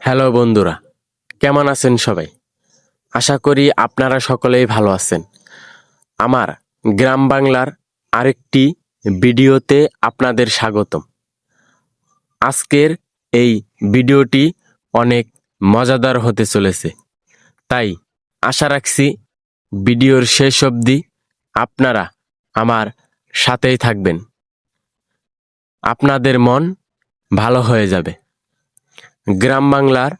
Hello বন্ধুরা, কেমন আছেন সবাই? আশা করি আপনারা সকলেই ভালো আছেন। আমার গ্রাম বাংলার আরেকটি ভিডিওতে আপনাদের স্বাগতম। আজকের এই ভিডিওটি অনেক মজাদার হতে চলেছে। তাই আশা রাখছি ভিডিওর শেষ অবধি আপনারা আমার সাথেই থাকবেন। আপনাদের মন ভালো হয়ে যাবে। গ্রাম বাংলার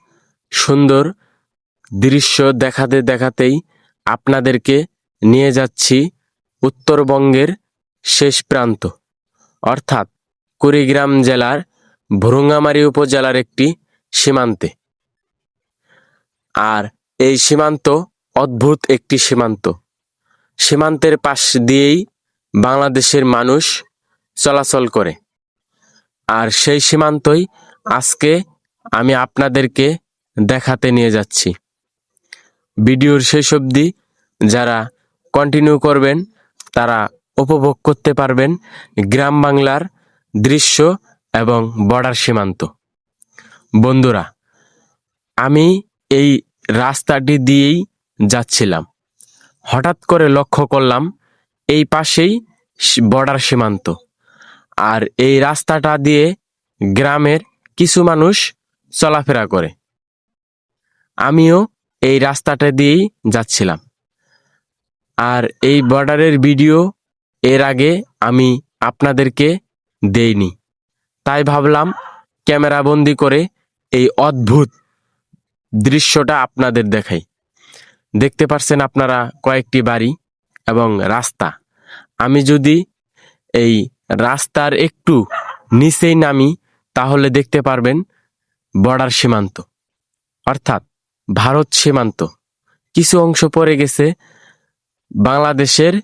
সুন্দর দৃশ্য দেখাতে দেখাতেই আপনাদেরকে নিয়ে যাচ্ছি উত্তরবঙ্গের শেষ প্রান্ত। অর্থাৎ কুড়িগ্রাম জেলার ভুরুঙ্গামারী উপজেলার একটি সীমান্তে। আর এই সীমান্ত অদ্ভুত একটি সীমান্ত। সীমান্তের পাশ দিয়েই বাংলাদেশের মানুষ চলাচল করে। আর সেই সীমান্তই আজকে আমি আপনাদেরকে দেখাতে নিয়ে যাচ্ছি। ভিডিওর শেষ অবধি যারা কন্টিনিউ করবেন, তারা উপভোগ করতে পারবেন গ্রাম বাংলার দৃশ্য এবং বর্ডার সীমান্ত। বন্ধুরা, আমি এই রাস্তাটি দিয়েই যাচ্ছিলাম। হঠাৎ করে লক্ষ্য করলাম এই পাশেই বর্ডার সীমান্ত। আর এই রাস্তাটা দিয়ে গ্রামের কিছু মানুষ চলাফেরা করে। আমিও এই রাস্তাটা দিয়েই যাচ্ছিলাম। আর এই বর্ডারের ভিডিও এর আগে আমি আপনাদেরকে দেইনি। তাই ভাবলাম ক্যামেরা বন্দি করে এই অদ্ভুত দৃশ্যটা আপনাদের দেখাই। দেখতে পারছেন আপনারা কয়েকটি বাড়ি এবং রাস্তা। আমি যদি এই রাস্তার একটু নিচেই নামি, তাহলে দেখতে পারবেন বর্ডার সীমান্ত। অর্থাৎ ভারত সীমান্ত। কিছু অংশ পড়ে গেছে বাংলাদেশের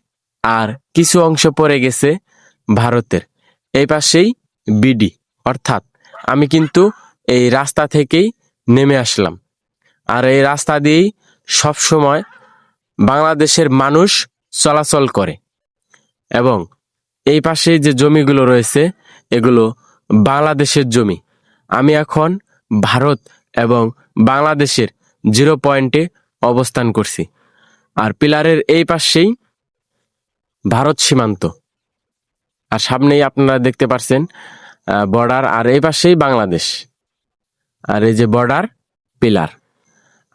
আর কিছু অংশ পড়ে গেছে ভারতের। এই পাশেই বিডি অর্থাৎ আমি কিন্তু এই রাস্তা থেকেই নেমে আসলাম। আর এই রাস্তা দিয়েই সবসময় বাংলাদেশের মানুষ চলাচল করে। এবং এই পাশে যে জমিগুলো রয়েছে, এগুলো বাংলাদেশের জমি। আমি এখন ভারত এবং বাংলাদেশের জিরো পয়েন্টে অবস্থান করছি। আর পিলারের এই পাশেই ভারত সীমান্ত। আর সামনেই আপনারা দেখতে পাচ্ছেন বর্ডার আর এই পাশেই বাংলাদেশ। আর এই যে বর্ডার পিলার।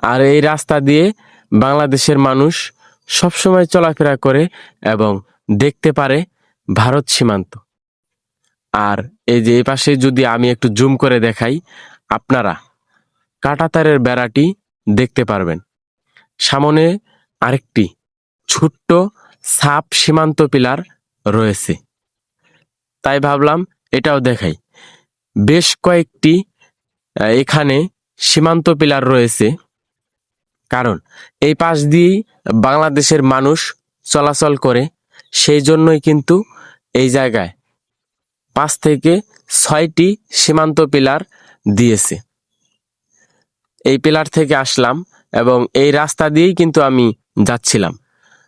আর এই রাস্তা দিয়ে বাংলাদেশের মানুষ সবসময় চলাফেরা করে এবং দেখতে পারে ভারত সীমান্ত। আর এই যে এই পাশে যদি আমি একটু জুম করে দেখাই আপনারা কাটাতারের বেড়াটি দেখতে পারবেন। সামনে আরেকটি ছোট্ট সাপ সীমান্ত পিলার রয়েছে। তাই ভাবলাম এটাও দেখাই। বেশ কয়েকটি এখানে সীমান্ত পিলার রয়েছে। কারণ এই পাশ দিয়েই বাংলাদেশের মানুষ চলাচল করে, সেই জন্যই কিন্তু এই জায়গায় পাঁচ থেকে ছয়টি সীমান্ত পিলার দিয়েছে। এই পিলার থেকে আসলাম এবং এই রাস্তা দিয়েই কিন্তু আমি যাচ্ছিলাম।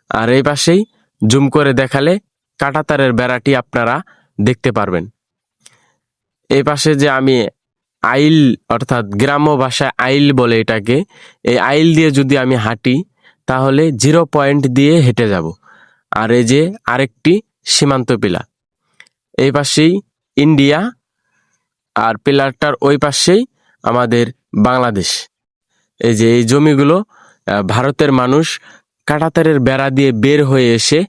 আর এই পাশেই জুম করে দেখালে কাঁটাতারের বেড়াটি আপনারা দেখতে পারবেন। এই পাশে যে আমি আইল অর্থাৎ গ্রাম্য ভাষায় আইল বলে এটাকে, এই আইল দিয়ে যদি আমি হাঁটি, তাহলে জিরো পয়েন্ট দিয়ে হেঁটে যাব। আর এই যে আরেকটি সীমান্ত পিলার। এই পাশেই ইন্ডিয়া আর পিলারটার ওই পাশেই আমাদের বাংলাদেশ। এই যে এই জমিগুলো ভারতের মানুষ কাঁটাতারের বেড়া দিয়ে বের হয়ে এসে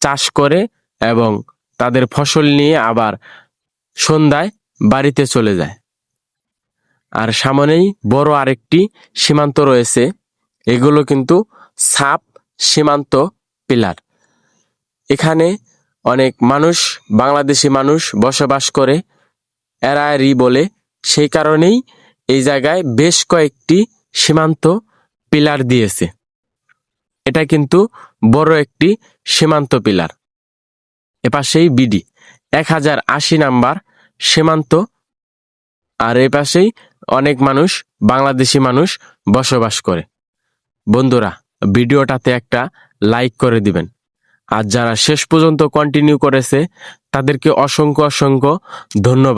চাষ করে এবং তাদের ফসল নিয়ে আবার সন্ধ্যায় বাড়িতে চলে যায়। আর সামনেই বড় আরেকটি সীমান্ত রয়েছে। এগুলো কিন্তু সাপ সীমান্ত পিলার। এখানে অনেক মানুষ, বাংলাদেশি মানুষ বসবাস করে। এরারি বলে। সেই কারণেই এই জায়গায় বেশ কয়েকটি সীমান্ত পিলার দিয়েছে। এটা কিন্তু বড় একটি সীমান্ত পিলার। এপাশেই বিডি এক হাজার আশি নাম্বার সীমান্ত। আর এ পাশেই অনেক মানুষ, বাংলাদেশি মানুষ বসবাস করে। বন্ধুরা, ভিডিওটাতে একটা লাইক করে দিবেন। আর যারা শেষ পর্যন্ত কন্টিনিউ করেছে, তাদেরকে অসংখ্য অসংখ্য ধন্যবাদ।